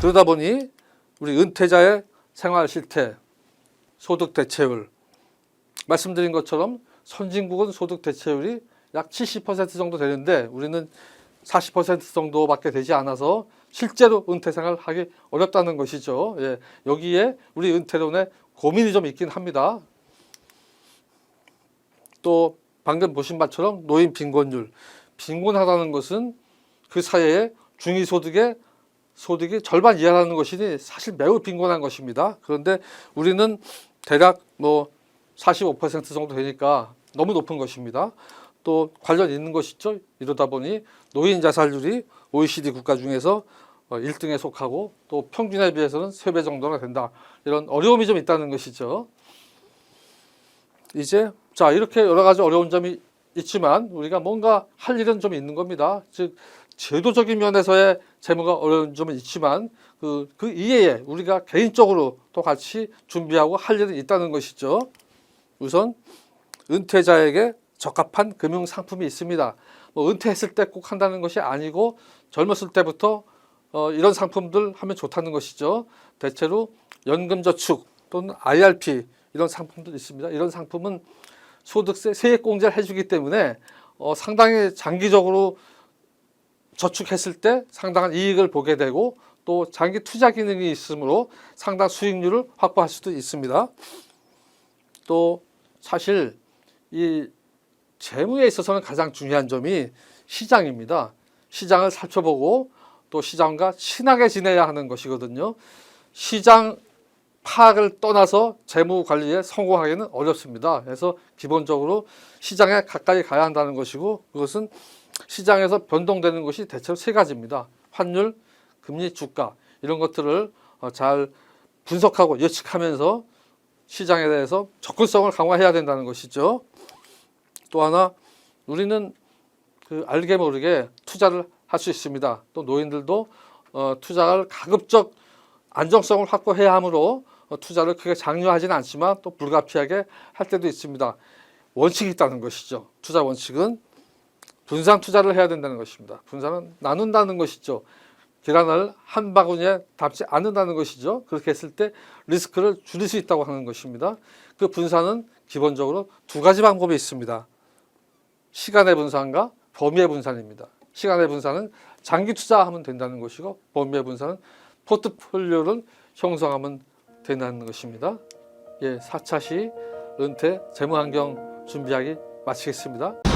그러다 보니 우리 은퇴자의 생활 실태, 소득 대체율 말씀드린 것처럼 선진국은 소득 대체율이 약 70% 정도 되는데 우리는 40% 정도밖에 되지 않아서 실제로 은퇴 생활 하기 어렵다는 것이죠. 예, 여기에 우리 은퇴론에 고민이 좀 있긴 합니다. 또 방금 보신 바처럼 노인 빈곤율, 빈곤하다는 것은 그 사회의 중위소득의 소득이 절반 이하라는 것이니 사실 매우 빈곤한 것입니다. 그런데 우리는 대략 뭐 45% 정도 되니까 너무 높은 것입니다. 또 관련 있는 것이죠. 이러다 보니 노인 자살률이 OECD 국가 중에서 1등에 속하고 또 평균에 비해서는 3배 정도나 된다. 이런 어려움이 좀 있다는 것이죠. 이제 자 이렇게 여러 가지 어려운 점이 있지만 우리가 뭔가 할 일은 좀 있는 겁니다. 즉 제도적인 면에서의 재무가 어려운 점은 있지만 그, 그 이외에 우리가 개인적으로 또 같이 준비하고 할 일은 있다는 것이죠. 우선 은퇴자에게 적합한 금융 상품이 있습니다. 뭐 은퇴했을 때 꼭 한다는 것이 아니고 젊었을 때부터 어, 이런 상품들 하면 좋다는 것이죠. 대체로 연금저축 또는 IRP 이런 상품들 있습니다. 이런 상품은 소득세 세액 공제를 해주기 때문에 어, 상당히 장기적으로 저축했을 때 상당한 이익을 보게 되고 또 장기 투자 기능이 있으므로 상당 수익률을 확보할 수도 있습니다. 또 사실 이 재무에 있어서는 가장 중요한 점이 시장입니다. 시장을 살펴보고 또 시장과 친하게 지내야 하는 것이거든요. 시장 파악을 떠나서 재무 관리에 성공하기는 어렵습니다. 그래서 기본적으로 시장에 가까이 가야 한다는 것이고 그것은 시장에서 변동되는 것이 대체로 세 가지입니다. 환율, 금리, 주가 이런 것들을 어, 잘 분석하고 예측하면서 시장에 대해서 접근성을 강화해야 된다는 것이죠. 또 하나 우리는 그 알게 모르게 투자를 할 수 있습니다. 또 노인들도 어, 투자를 가급적 안정성을 확보해야 하므로 어, 투자를 크게 장려하지는 않지만 또 불가피하게 할 때도 있습니다. 원칙이 있다는 것이죠. 투자 원칙은 분산 투자를 해야 된다는 것입니다. 분산은 나눈다는 것이죠. 계란을 한 바구니에 담지 않는다는 것이죠. 그렇게 했을 때 리스크를 줄일 수 있다고 하는 것입니다. 그 분산은 기본적으로 두 가지 방법이 있습니다. 시간의 분산과 범위의 분산입니다. 시간의 분산은 장기 투자하면 된다는 것이고 범위의 분산은 포트폴리오를 형성하면 된다는 것입니다. 예, 4차 시 은퇴 재무환경 준비하기 마치겠습니다.